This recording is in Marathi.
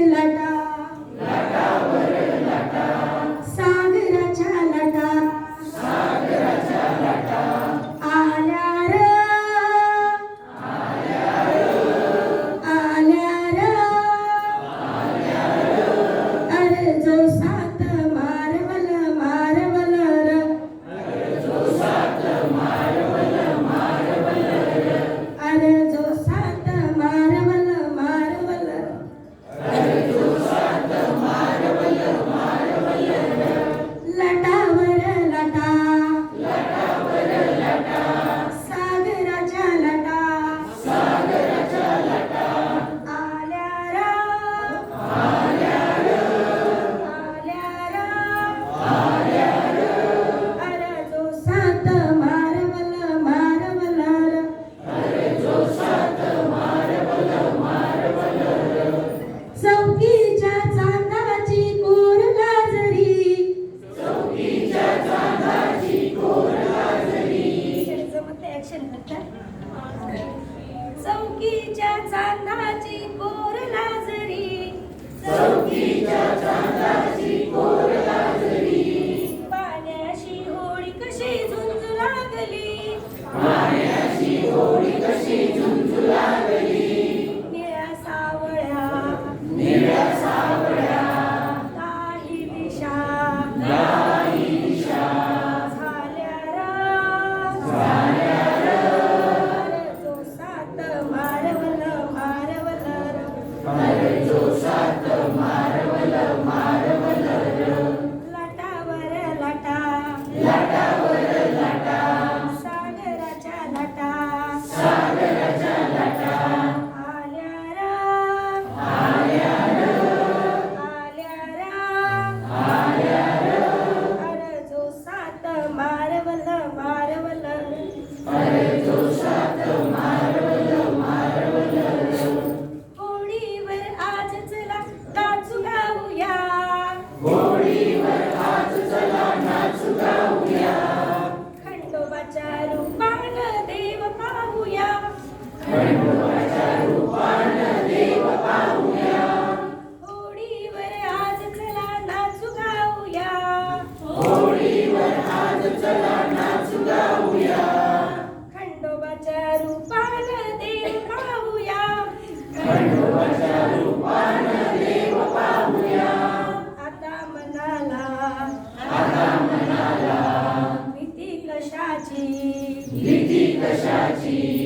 लटा लटा चौकीच्या चांदाची कोर लाजरी. चौकीच्या चांदाची कोर लाजरी पाण्याशी होळी कशी झुंजू लागली? पाण्याशी होळी कशी झुंजू Yawma कशाची? भीती कशाची?